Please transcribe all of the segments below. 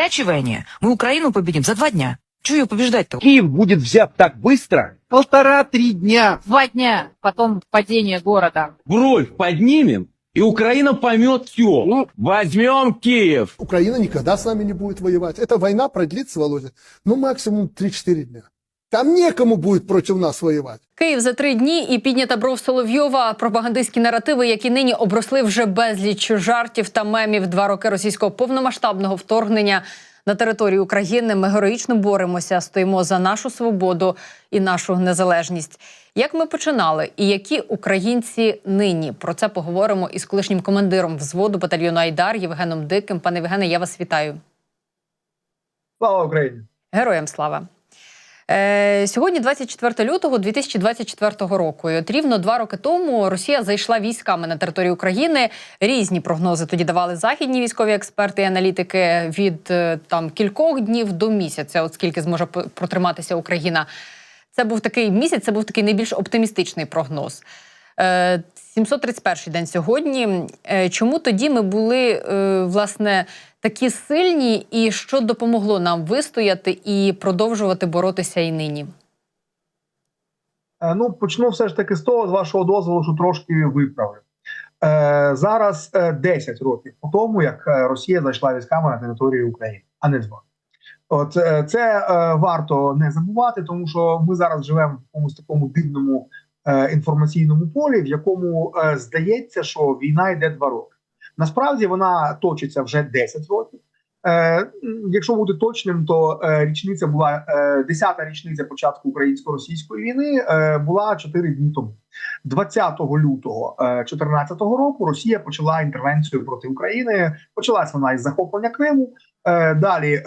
выпячивание мы Украину победим за два дня. Чего ее побеждать-то? Киев будет взят так быстро? Полтора-три дня. Два дня, потом падение города. Бровь поднимем, и Украина поймет все. Ну, Возьмем Киев. Украина никогда с нами не будет воевать. Эта война продлится, Володя, ну максимум 3-4 дня. Там некому будет против нас воевать. Київ за три дні і піднята бров Соловйова. Пропагандистські наративи, які нині обросли вже безліч жартів та мемів. Два роки російського повномасштабного вторгнення на територію України. Ми героїчно боремося, стоїмо за нашу свободу і нашу незалежність. Як ми починали, і які українці нині? Про це поговоримо із колишнім командиром взводу батальйону Айдар Євгеном Диким. Пане Євгене, я вас вітаю. Слава Україні! Героям слава. Е, сьогодні 24 лютого 2024 року. І от рівно два роки тому Росія зайшла військами на територію України. Різні прогнози тоді давали західні військові експерти і аналітики від е, там кількох днів до місяця, от скільки зможе протриматися Україна. Це був такий місяць, це був такий найбільш оптимістичний прогноз. Е, 731 день сьогодні. Е, Чому тоді ми були е, власне такі сильні, і що допомогло нам вистояти і продовжувати боротися і нині? Е, Ну, почну все ж таки з того, з вашого дозволу, що трошки виправлю. Е, зараз е, 10 років по тому, як е, Росія зайшла військами на територію України, а не два. От е, це е, варто не забувати, тому що ми зараз живемо в якомусь такому дивному е, інформаційному полі, в якому е, здається, що війна йде два роки. Насправді вона точиться вже 10 років. Е, якщо бути точним, то е, річниця була е, 10-та річниця початку українсько-російської війни е, була 4 дні тому. 20 лютого 2014 року Росія почала інтервенцію проти України. Почалась вона із захоплення Криму. Е, далі е,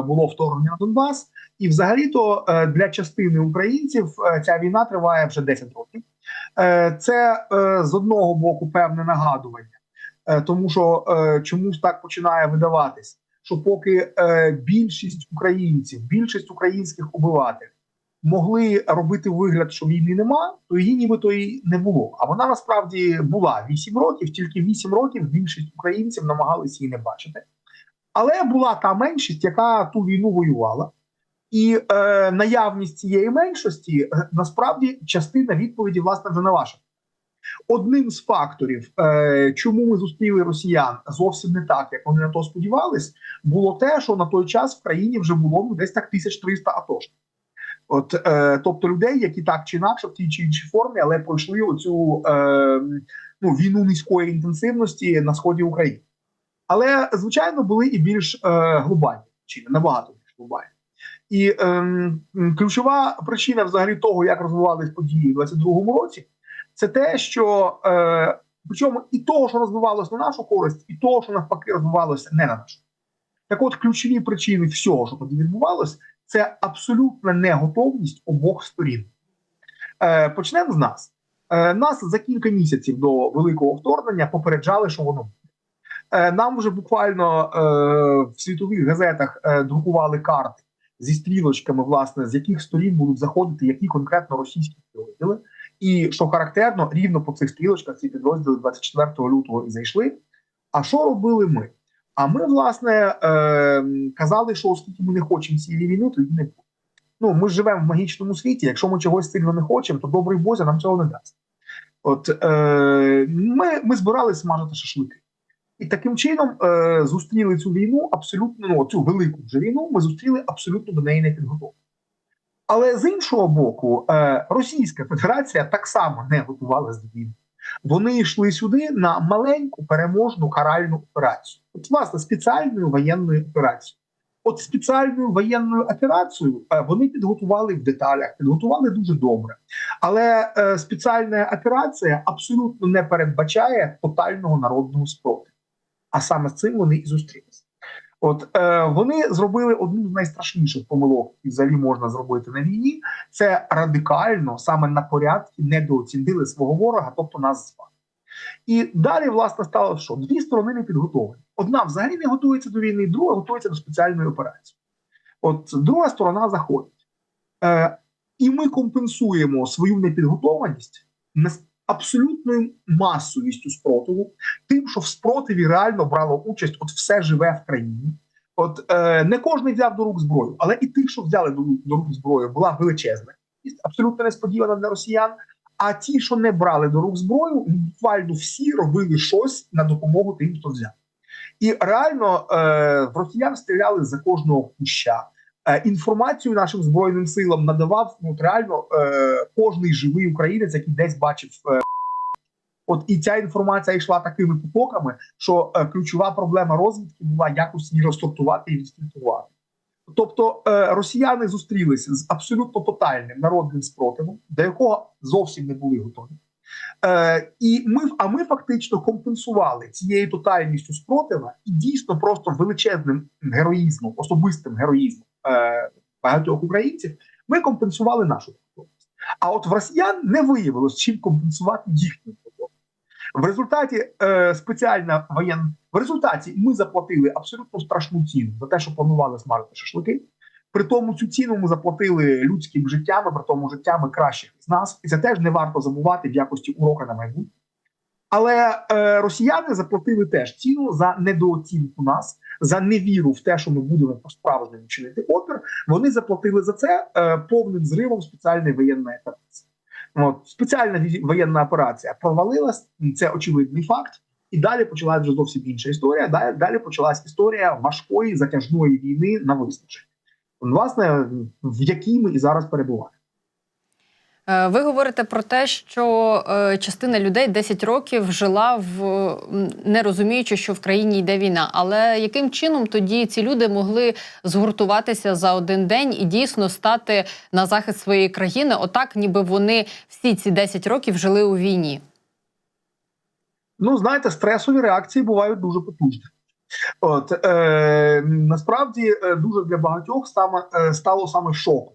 було вторгнення на Донбас, і взагалі-то е, для частини українців е, ця війна триває вже 10 років. Е, це з одного боку певне нагадування, тому що чомусь так починає видаватись, що поки більшість українців, більшість українських обивателів могли робити вигляд, що війни нема, то її нібито і не було. А вона насправді була 8 років, тільки 8 років більшість українців намагалися її не бачити. Але була та меншість, яка ту війну воювала. І е, наявність цієї меншості е, насправді частина відповіді власне вже на ваше. Одним з факторів, е, чому ми зустріли росіян зовсім не так, як вони на то сподівались, було те, що на той час в країні вже було ну, десь так 1300 атошників. От, е, тобто людей, які так чи інакше в тій чи іншій формі, але пройшли оцю е, ну, війну низької інтенсивності на сході України. Але звичайно були і більш е, глобальні причини, набагато більш глобальні. І ем, ключова причина взагалі того, як розвивались події в 22-му році, це те, що е, причому і того, що розвивалося на нашу користь, і того, що навпаки розвивалося не на нашу. Так от ключові причини всього, що тоді відбувалося, це абсолютна неготовність обох сторін. Е, почнемо з нас. Е, нас за кілька місяців до великого вторгнення попереджали, що воно. Е, нам вже буквально е, в світових газетах е, друкували карти зі стрілочками, власне, з яких сторін будуть заходити які конкретно російські підрозділи. І що характерно, рівно по цих стрілочках ці підрозділи 24 лютого і зайшли. А що робили ми? А ми, власне, е, казали, що оскільки ми не хочемо цієї війни, то не буде. Ну, ми живемо в магічному світі. Якщо ми чогось сильно не хочемо, то добрий Бозя нам цього не дасть. От е, ми, ми збиралися смажити шашлики. І таким чином е, зустріли цю війну абсолютно ну, цю велику вже війну. Ми зустріли абсолютно до неї не підготовлені. Але з іншого боку, е, Російська Федерація так само не готувалася до війни. Вони йшли сюди на маленьку переможну каральну операцію, от власне спеціальною воєнною операцією. От спеціальною воєнною операцією е, вони підготували в деталях, підготували дуже добре. Але е, спеціальна операція абсолютно не передбачає тотального народного спротиву. А саме з цим вони і зустрілися. От е, вони зробили одну з найстрашніших помилок, які взагалі можна зробити на війні. Це радикально саме на порядки недооцінили свого ворога, тобто нас з вами. І далі, власне, стало що дві сторони не підготовлені. Одна взагалі не готується до війни, друга готується до спеціальної операції. От друга сторона заходить. Е, і ми компенсуємо свою непідготованість абсолютною масовістю спротиву, тим, що в спротиві реально брало участь от все живе в країні. От е, не кожен взяв до рук зброю, але і тих, що взяли до, до рук зброю, була величезна, абсолютно несподівана для росіян. А ті, що не брали до рук зброю, буквально всі робили щось на допомогу тим, хто взяв. І реально е, в росіян стріляли за кожного куща. Е, інформацію нашим збройним силам надавав ну, реально е, кожний живий українець, який десь бачив. Е, от і ця інформація йшла такими потоками, що е, ключова проблема розвідки була якось її розсортувати і відфільтрувати. Тобто е, росіяни зустрілися з абсолютно тотальним народним спротивом, до якого зовсім не були готові. Е, і ми, а ми фактично компенсували цією тотальністю спротива і дійсно просто величезним героїзмом, особистим героїзмом багатьох українців. Ми компенсували нашу готовність. А от в росіян не виявилось чим компенсувати їхню готовність. В результаті е, спеціальна воєнна в результаті ми заплатили абсолютно страшну ціну за те, що планували смажити шашлики. При тому цю ціну ми заплатили людським життями, при тому життями кращих з нас, і це теж не варто забувати в якості урока на майбутнє. Але е, росіяни заплатили теж ціну за недооцінку нас, за невіру в те, що ми будемо по-справжньому чинити опір. Вони заплатили за це е, повним зривом спеціальної воєнної операції. От спеціальна воєнна операція провалилась, це очевидний факт. І далі почалась вже зовсім інша історія. Далі, далі почалась історія важкої затяжної війни на виснаження. Власне, в якій ми і зараз перебуваємо. Е, Ви говорите про те, що е, частина людей 10 років жила в не розуміючи, що в країні йде війна. Але яким чином тоді ці люди могли згуртуватися за один день і дійсно стати на захист своєї країни, отак, ніби вони всі ці 10 років жили у війні? Ну, знаєте, стресові реакції бувають дуже потужні. От е, насправді е, дуже для багатьох саме стало саме шоком.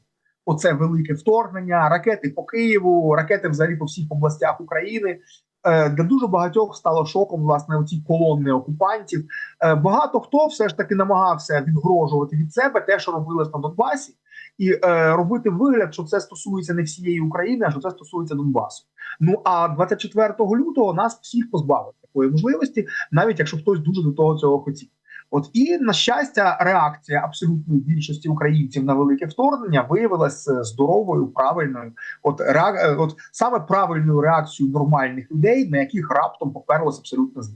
Оце велике вторгнення, ракети по Києву, ракети взагалі по всіх областях України. Е, для дуже багатьох стало шоком власне оці колони окупантів. Е, багато хто все ж таки намагався відгрожувати від себе те, що робилось на Донбасі, і е, робити вигляд, що це стосується не всієї України, а що це стосується Донбасу. Ну а 24 лютого нас всіх позбавили такої можливості, навіть якщо хтось дуже до того цього хотів. От і на щастя, реакція абсолютної більшості українців на велике вторгнення виявилася здоровою, правильною. От реак... е, от саме правильною реакцією нормальних людей, на яких раптом поперлось абсолютно з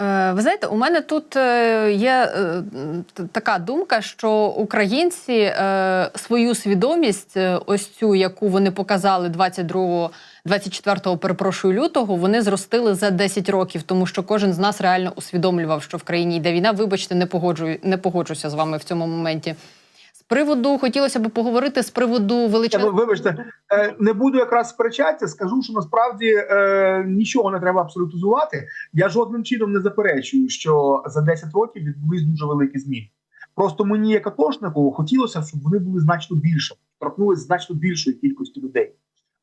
Е, Ви знаєте, у мене тут е, є е, така думка, що українці е, свою свідомість, е, ось цю, яку вони показали 22 24 перепрошую лютого, вони зростили за 10 років, тому що кожен з нас реально усвідомлював, що в країні йде війна. Вибачте, не погоджую, не погоджуся з вами в цьому моменті. З приводу хотілося б поговорити з приводу величезного... вибачте, е, не буду якраз сперечатися. Скажу, що насправді е, нічого не треба абсолютизувати. Я жодним чином не заперечую, що за 10 років відбулись дуже великі зміни. Просто мені, як атошнику, хотілося, щоб вони були значно більше, торкнулись значно більшої кількості людей.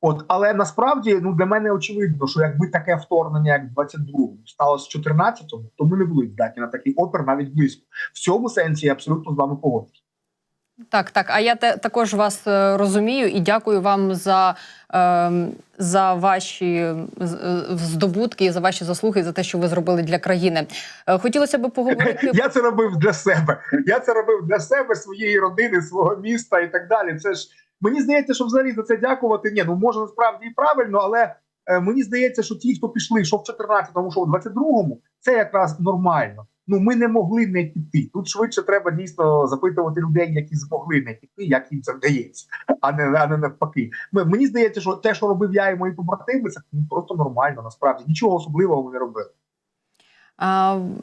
От, але насправді ну для мене очевидно, що якби таке вторгнення, як в 22-му, сталося в 14-му, то ми не були здатні на такий опір навіть близько. В цьому сенсі я абсолютно з вами погоджуюсь. Так, так. А я те, також вас е, розумію і дякую вам за, е, за ваші е, здобутки, за ваші заслуги, за те, що ви зробили для країни. Е, хотілося б поговорити. Я це робив для себе. Я це робив для себе, своєї родини, свого міста і так далі. Це ж мені здається, що взагалі за це дякувати. Ні, ну може насправді і правильно, але е, мені здається, що ті, хто пішли, що в 14-му, що в 22-му, це якраз нормально. Ну ми не могли не піти. Тут швидше треба дійсно запитувати людей, які змогли не піти, як їм це вдається, а не а не навпаки. Ми- Мені здається, що те, що робив я і мої побратими, це просто нормально. Насправді нічого особливого ми не робили.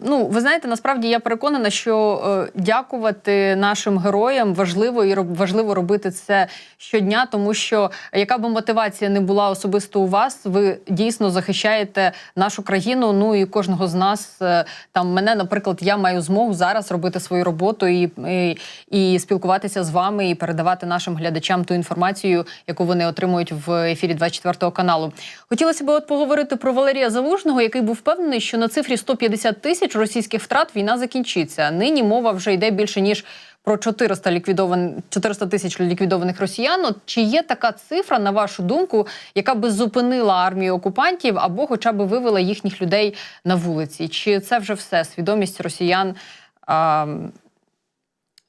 Ну, ви знаєте, насправді я переконана, що е, дякувати нашим героям важливо і важливо робити це щодня, тому що яка б мотивація не була особисто у вас, ви дійсно захищаєте нашу країну. Ну і кожного з нас е, там мене, наприклад, я маю змогу зараз робити свою роботу і, і, і спілкуватися з вами і передавати нашим глядачам ту інформацію, яку вони отримують в ефірі 24 каналу. Хотілося б от поговорити про Валерія Залужного, який був впевнений, що на цифрі 150 тисяч російських втрат війна закінчиться. Нині мова вже йде більше ніж про 400 ліквідован 400 тисяч ліквідованих росіян. От Чи є така цифра, на вашу думку, яка би зупинила армію окупантів або хоча б вивела їхніх людей на вулиці? Чи це вже все свідомість росіян а,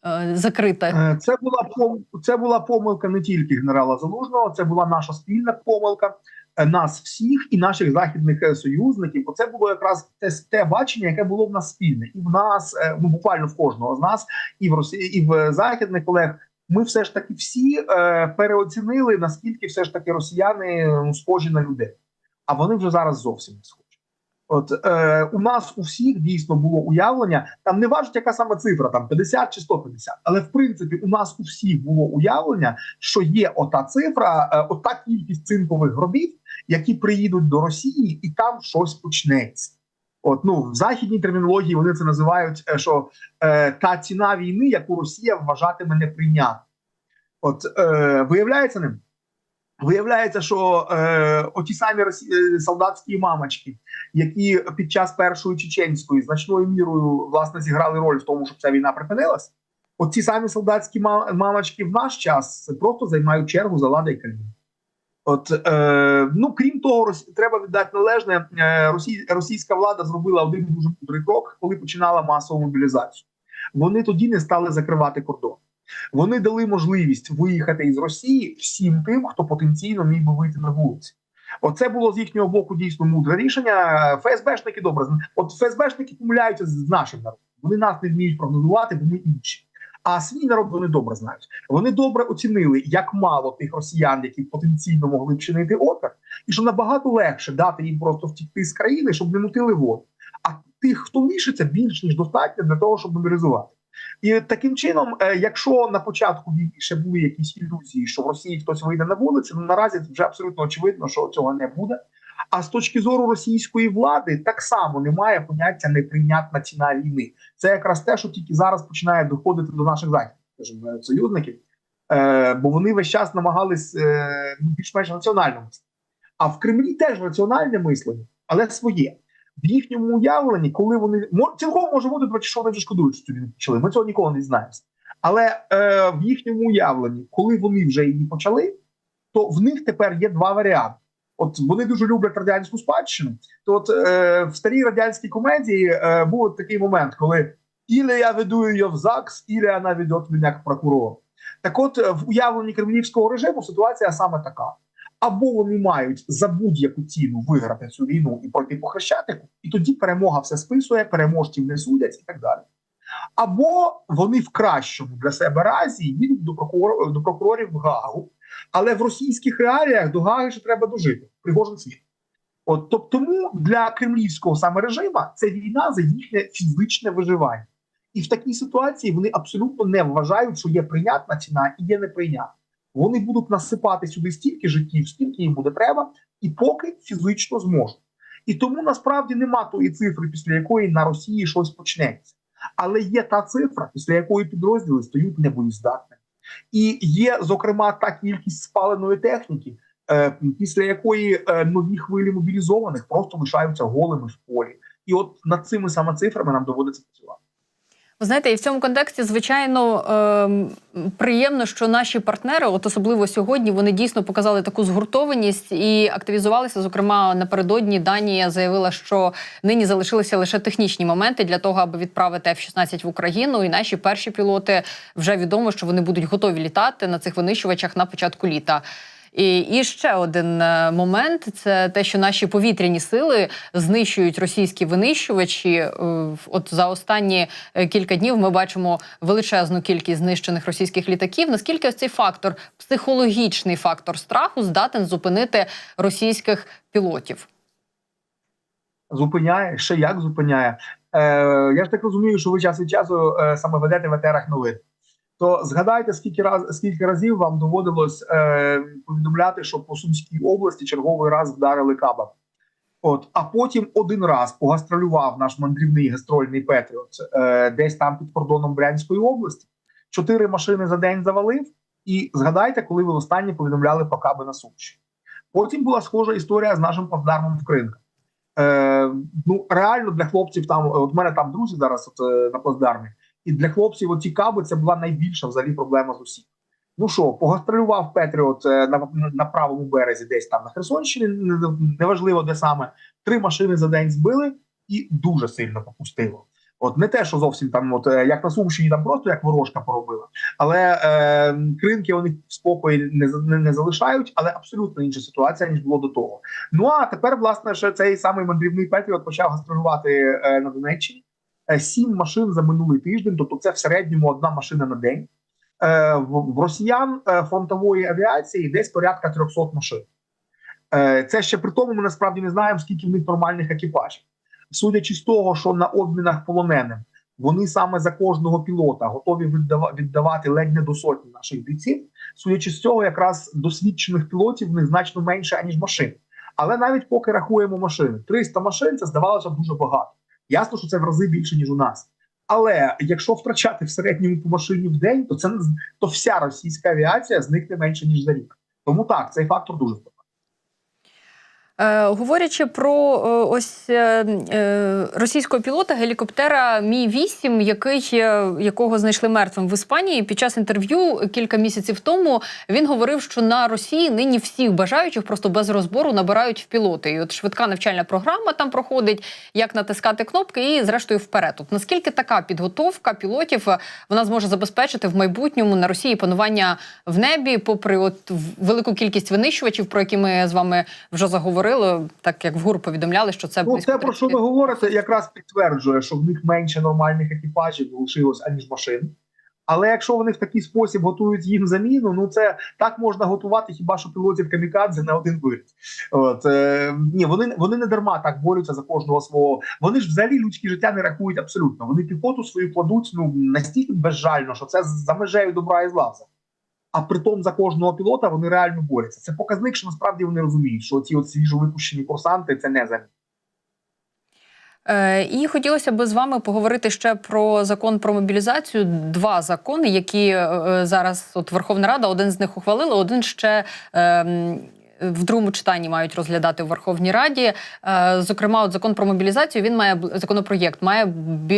е, закрите. Е, Це була це була помилка не тільки генерала Залужного, це була наша спільна помилка нас всіх і наших західних е, союзників. Бо це було якраз те, те бачення, яке було в нас спільне, і в нас е, ну буквально в кожного з нас, і в Росії, і в західних колег. Ми все ж таки всі е, переоцінили наскільки все ж таки росіяни ну, схожі на людей, а вони вже зараз зовсім не схожі. От е, у нас у всіх дійсно було уявлення. Там не важить, яка саме цифра, там 50 чи 150, Але в принципі у нас у всіх було уявлення, що є ота цифра, е, ота кількість цинкових гробів, які приїдуть до Росії, і там щось почнеться. От ну в західній термінології вони це називають, е, що е, та ціна війни, яку Росія вважатиме неприйнятною. От е, виявляється ним. Виявляється, що е, оті самі росі... е, солдатські мамочки, які під час першої чеченської значною мірою власне зіграли роль в тому, щоб ця війна припинилась. От ці самі солдатські ма- мамочки в наш час просто займають чергу за лада і каліна. От е, ну крім того, Рос... треба віддати належне. Е, Росій... Російська влада зробила один дуже мудрий крок, коли починала масову мобілізацію. Вони тоді не стали закривати кордон. Вони дали можливість виїхати із Росії всім тим, хто потенційно міг би вийти на вулиці. Оце було з їхнього боку дійсно мудре рішення. ФСБшники добре От ФСБшники помиляються з нашим народом. Вони нас не вміють прогнозувати, бо ми інші. А свій народ вони добре знають. Вони добре оцінили, як мало тих росіян, які потенційно могли б чинити опір, і що набагато легше дати їм просто втікти з країни, щоб не мутили воду. А тих, хто лишиться, більш ніж достатньо для того, щоб мобілізувати. І таким чином, е, якщо на початку ще були якісь ілюзії, що в Росії хтось вийде на вулицю, ну наразі вже абсолютно очевидно, що цього не буде. А з точки зору російської влади так само немає поняття неприйнятна ціна війни. Це якраз те, що тільки зараз починає доходити до наших західних союзників, е, бо вони весь час намагались е, ну, більш-менш раціонально мислити. А в Кремлі теж раціональне мислення, але своє. В їхньому уявленні, коли вони цілком може бути, речі, що вони вже шкодують, що цю почали. Ми цього ніколи не дізнаємося. Але е, в їхньому уявленні, коли вони вже її почали, то в них тепер є два варіанти. От вони дуже люблять радянську спадщину. То от е, в старій радянській комедії е, був такий момент, коли ілі я веду її в ЗАГС, ілі вона веде мене як прокурор. Так от е, в уявленні кремлівського режиму ситуація саме така. Або вони мають за будь-яку ціну виграти цю війну і пройти по хрещатику, і тоді перемога все списує, переможців не судять і так далі. Або вони в кращому для себе разі їдуть до прокурор, до прокурорів в Гаагу, але в російських реаліях до Гаги ще треба дожити. Пригожин світ. От тобто, тому для кремлівського саме режима це війна за їхнє фізичне виживання. І в такій ситуації вони абсолютно не вважають, що є прийнятна ціна і є неприйнятна. Вони будуть насипати сюди стільки життів, скільки їм буде треба, і поки фізично зможуть. І тому насправді нема тої цифри, після якої на Росії щось почнеться. Але є та цифра, після якої підрозділи стають небоєздатними. І є, зокрема, та кількість спаленої техніки, е, після якої е, нові хвилі мобілізованих просто лишаються голими в полі. І от над цими саме цифрами нам доводиться працювати. Ви знаєте, і в цьому контексті, звичайно, ем, приємно, що наші партнери, от особливо сьогодні, вони дійсно показали таку згуртованість і активізувалися. Зокрема, напередодні Данія заявила, що нині залишилися лише технічні моменти для того, аби відправити F-16 в Україну. І наші перші пілоти вже відомо, що вони будуть готові літати на цих винищувачах на початку літа. І, і ще один е, момент це те, що наші повітряні сили знищують російські винищувачі. Е, От за останні е, кілька днів ми бачимо величезну кількість знищених російських літаків. Наскільки ось цей фактор, психологічний фактор страху, здатен зупинити російських пілотів? Зупиняє ще як зупиняє. Е, я ж так розумію, що ви час від часу саме ведете в етерах новин. То згадайте, скільки раз скільки разів вам доводилось е, повідомляти, що по Сумській області черговий раз вдарили каба. От, а потім один раз погастролював наш мандрівний гастрольний Петріот е, десь там під кордоном Брянської області. Чотири машини за день завалив. І згадайте, коли ви останнє повідомляли про каби на Сумщині. Потім була схожа історія з нашим плацдармом в Кринках. Е, ну реально для хлопців там, от мене там друзі зараз от, е, на плацдармі, і для хлопців оці каби це була найбільша взагалі проблема з усіх. Ну що, погастролював Петріот е, на, на правому березі, десь там на Херсонщині, неважливо де саме. Три машини за день збили і дуже сильно попустило. От не те, що зовсім там, от е, як на Сумщині, там просто як ворожка поробила, але е, кринки вони в спокої не, не, не залишають, але абсолютно інша ситуація ніж було до того. Ну а тепер, власне, ще цей самий мандрівний Петріот почав гастролювати е, на Донеччині. Е, Сім машин за минулий тиждень, тобто це в середньому одна машина на день. Е, в, росіян е, фронтової авіації десь порядка 300 машин. Це ще при тому, ми насправді не знаємо, скільки в них нормальних екіпажів. Судячи з того, що на обмінах полоненим вони саме за кожного пілота готові віддавати ледь не до сотні наших бійців. Судячи з цього, якраз досвідчених пілотів в них значно менше аніж машин. Але навіть поки рахуємо машини, 300 машин це здавалося дуже багато. Ясно, що це в рази більше ніж у нас. Але якщо втрачати в середньому по машині в день, то це то вся російська авіація зникне менше ніж за рік. Тому так, цей фактор дуже впливає. Е, говорячи про е, ось е, російського пілота гелікоптера Мі 8 який якого знайшли мертвим в Іспанії. Під час інтерв'ю кілька місяців тому він говорив, що на Росії нині всіх бажаючих просто без розбору набирають в пілоти. І от швидка навчальна програма там проходить, як натискати кнопки, і зрештою вперед. От наскільки така підготовка пілотів вона зможе забезпечити в майбутньому на Росії панування в небі, попри от велику кількість винищувачів, про які ми з вами вже заговорили, так як в ГУР повідомляли, що це Ну, те, про що ви говорите, якраз підтверджує, що в них менше нормальних екіпажів лишилось, аніж машин. Але якщо вони в такий спосіб готують їм заміну, ну це так можна готувати хіба що пілотів камікадзе на один виліт. От е, ні, вони вони не дарма так борються за кожного свого. Вони ж взагалі людське життя не рахують абсолютно. Вони піхоту свою кладуть ну настільки безжально, що це за межею добра і зла. А притом за кожного пілота вони реально борються. Це показник, що насправді вони розуміють, що ці от свіжовипущені курсанти це не заміна. Е, І хотілося б з вами поговорити ще про закон про мобілізацію. Два закони, які е, зараз от Верховна Рада, один з них ухвалила, один ще. ем, В другому читанні мають розглядати в Верховній Раді. Е, Зокрема, от закон про мобілізацію він має законопроєкт, має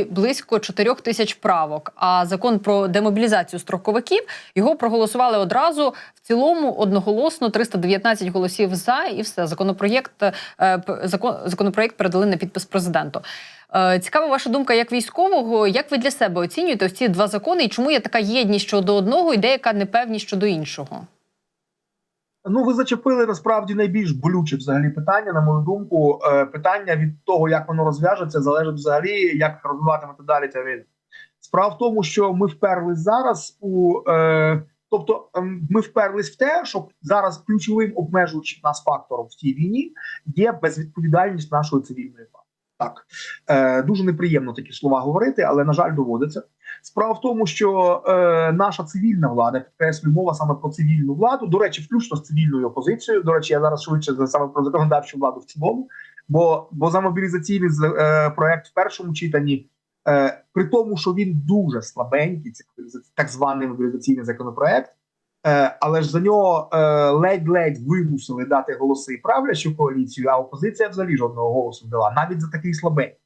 близько 4 тисяч правок. А закон про демобілізацію строковиків його проголосували одразу в цілому одноголосно 319 голосів за, і все. Законопроєкт е, закон законопроєкт передали на підпис президенту. Е, Цікава ваша думка як військового. Як ви для себе оцінюєте ось ці два закони, і чому є така єдність щодо одного і деяка непевність щодо іншого? Ну, ви зачепили насправді найбільш болюче взагалі питання, на мою думку. Е, питання від того, як воно розв'яжеться, залежить взагалі, як розвиватимете далі ця війна. Справа в тому, що ми вперлись зараз у е, тобто, ем, ми вперлись в те, що зараз ключовим обмежуючим нас фактором в цій війні є безвідповідальність нашої цивільної влади. Так е, дуже неприємно такі слова говорити, але на жаль, доводиться. Справа в тому, що е, наша цивільна влада підкреслюю мова саме про цивільну владу. До речі, включно з цивільною опозицією. До речі, я зараз швидше за саме про законодавчу владу в цілому. Бо бо за мобілізаційний е, проект в першому читанні, е, при тому, що він дуже слабенький, це так званий мобілізаційний законопроект. Е, але ж за нього е, ледь-ледь вимусили дати голоси правлячу коаліцію, а опозиція взагалі жодного голосу не дала, навіть за такий слабенький.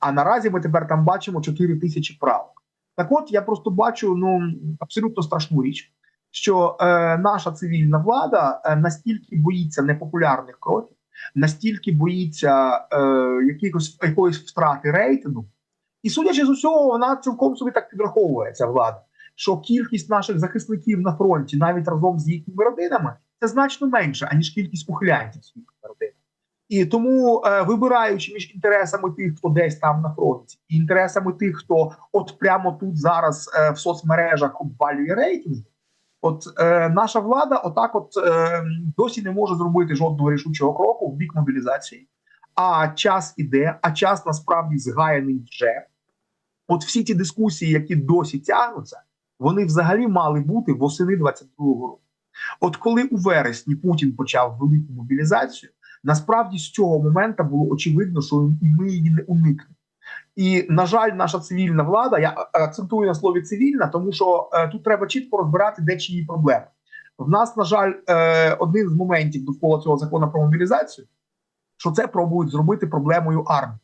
А наразі ми тепер там бачимо 4 тисячі правок. Так от я просто бачу ну абсолютно страшну річ, що е, наша цивільна влада е, настільки боїться непопулярних кроків, настільки боїться е, якихось якоїсь втрати рейтингу, і судячи з усього, вона цілком собі так підраховує ця влада, що кількість наших захисників на фронті, навіть разом з їхніми родинами, це значно менше, аніж кількість ухилянтів їхніми родинами. І тому, е, вибираючи між інтересами тих, хто десь там на фронті, і інтересами тих, хто от прямо тут зараз е, в соцмережах обвалює рейтинги, от е, наша влада, отак, от е, досі не може зробити жодного рішучого кроку в бік мобілізації. А час іде, а час насправді згаяний вже. От всі ті дискусії, які досі тягнуться, вони взагалі мали бути восени 22-го року. От коли у вересні Путін почав велику мобілізацію, насправді з цього моменту було очевидно, що і ми її не уникнемо. І на жаль, наша цивільна влада, я акцентую на слові цивільна, тому що е, тут треба чітко розбирати, де чиї проблеми. В нас, на жаль, е, один з моментів довкола цього закону про мобілізацію, що це пробують зробити проблемою армії.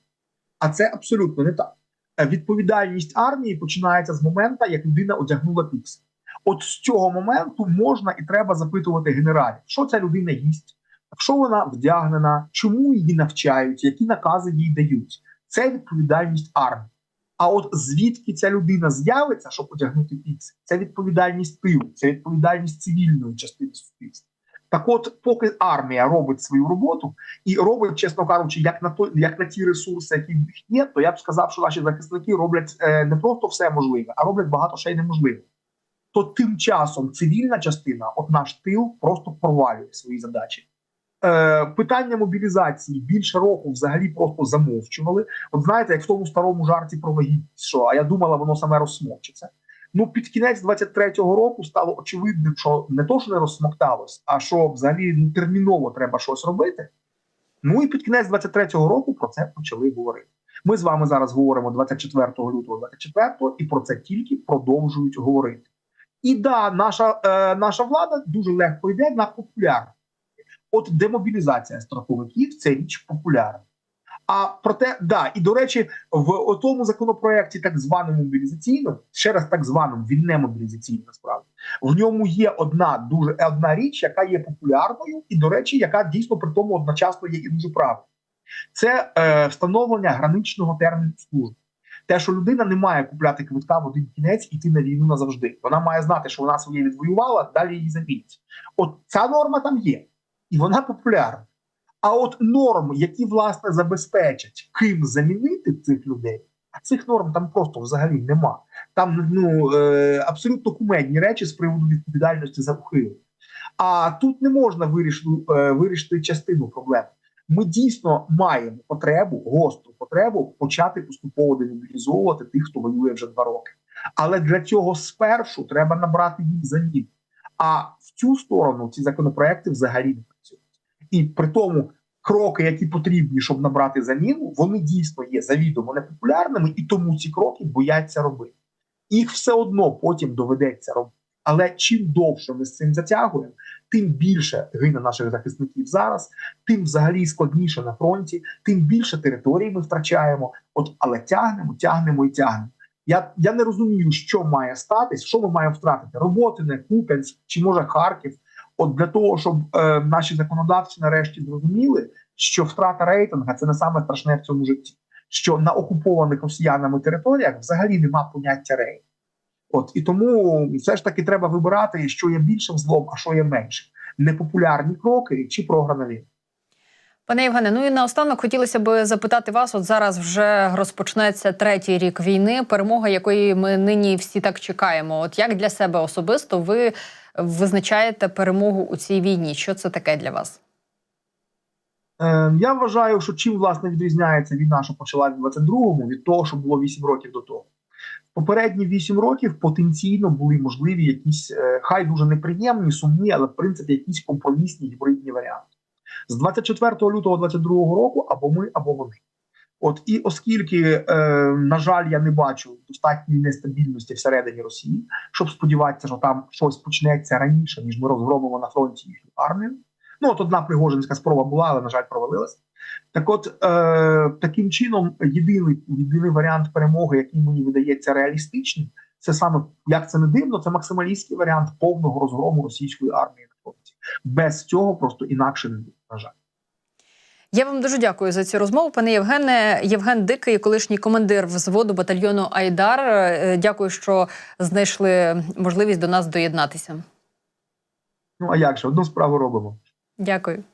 А це абсолютно не так. Е, Відповідальність армії починається з моменту, як людина одягнула піксель. От з цього моменту можна і треба запитувати генералів, що ця людина їсть, що вона вдягнена, чому її навчають, які накази їй дають. Це відповідальність армії. А от звідки ця людина з'явиться, щоб одягнути піксель, це відповідальність тилу, це відповідальність цивільної частини суспільства. Так, от, поки армія робить свою роботу і робить, чесно кажучи, як на то, як на ті ресурси, які в них є, то я б сказав, що наші захисники роблять е, не просто все можливе, а роблять багато ще й неможливе. То тим часом цивільна частина, от наш тил, просто провалює свої задачі. Е, питання мобілізації більше року взагалі просто замовчували. От знаєте, як в тому старому жарті про вагітність, що а я думала, воно саме розсмокчиться. Ну, під кінець 23-го року стало очевидним, що не то, що не розсмокталось, а що взагалі терміново треба щось робити. Ну і під кінець 23-го року про це почали говорити. Ми з вами зараз говоримо 24 лютого 24-го, і про це тільки продовжують говорити. І да, наша, е, наша влада дуже легко йде на популярність. От демобілізація страховиків це річ популярна. А проте, да, і до речі, в тому законопроекті, так званому мобілізаційному, ще раз так званому, він не мобілізаційний насправді. В ньому є одна дуже одна річ, яка є популярною, і до речі, яка дійсно при тому одночасно є і дуже правильною. Це е, встановлення граничного терміну служби. Те, що людина не має купляти квитка в один кінець і йти на війну назавжди. Вона має знати, що вона своє відвоювала, далі її замінять. От ця норма там є, і вона популярна. А от норм, які власне забезпечать, ким замінити цих людей, а цих норм там просто взагалі нема. Там ну е, абсолютно кумедні речі з приводу відповідальності за ухилення. А тут не можна вирішити, е, вирішити частину проблем. Ми дійсно маємо потребу, гостру потребу почати поступово демобілізовувати тих, хто воює вже два роки. Але для цього спершу треба набрати їх замін. А в цю сторону ці законопроекти взагалі не працюють. І при тому кроки, які потрібні, щоб набрати заміну, вони дійсно є завідомо непопулярними, і тому ці кроки бояться робити. Їх все одно потім доведеться робити. Але чим довше ми з цим затягуємо, тим більше гине наших захисників зараз, тим взагалі складніше на фронті, тим більше територій ми втрачаємо. От але тягнемо, тягнемо і тягнемо. Я, я не розумію, що має статись, що ми маємо втратити: Роботине, Куп'янськ чи може Харків. От для того, щоб е, наші законодавці нарешті зрозуміли, що втрата рейтинга це не саме страшне в цьому житті. Що на окупованих росіянами територіях взагалі нема поняття рейтингу. От і тому все ж таки треба вибирати, що є більшим злом, а що є меншим. Непопулярні кроки чи програна війна. Пане Євгене, ну і наостанок хотілося б запитати вас: от зараз вже розпочнеться третій рік війни, перемога якої ми нині всі так чекаємо. От як для себе особисто ви визначаєте перемогу у цій війні? Що це таке для вас? Е, я вважаю, що чим власне відрізняється війна, що почалась в 22-му, від того, що було 8 років до того. Попередні 8 років потенційно були можливі якісь, е, хай дуже неприємні, сумні, але в принципі якісь компромісні гібридні варіанти. З 24 лютого 22 року або ми, або вони. От і оскільки, е, на жаль, я не бачу достатньої нестабільності всередині Росії, щоб сподіватися, що там щось почнеться раніше, ніж ми розгромимо на фронті їхню армію. Ну, от одна пригожинська спроба була, але на жаль, провалилася. Так, от е, таким чином, єдиний єдиний варіант перемоги, який мені видається реалістичним, це саме як це не дивно, це максималістський варіант повного розгрому російської армії на фронті. Без цього просто інакше не буде, на жаль. Я вам дуже дякую за цю розмову, пане Євгене. Євген Дикий, колишній командир взводу батальйону Айдар. Е, Дякую, що знайшли можливість до нас доєднатися. Ну а як же одну справу робимо? Дякую.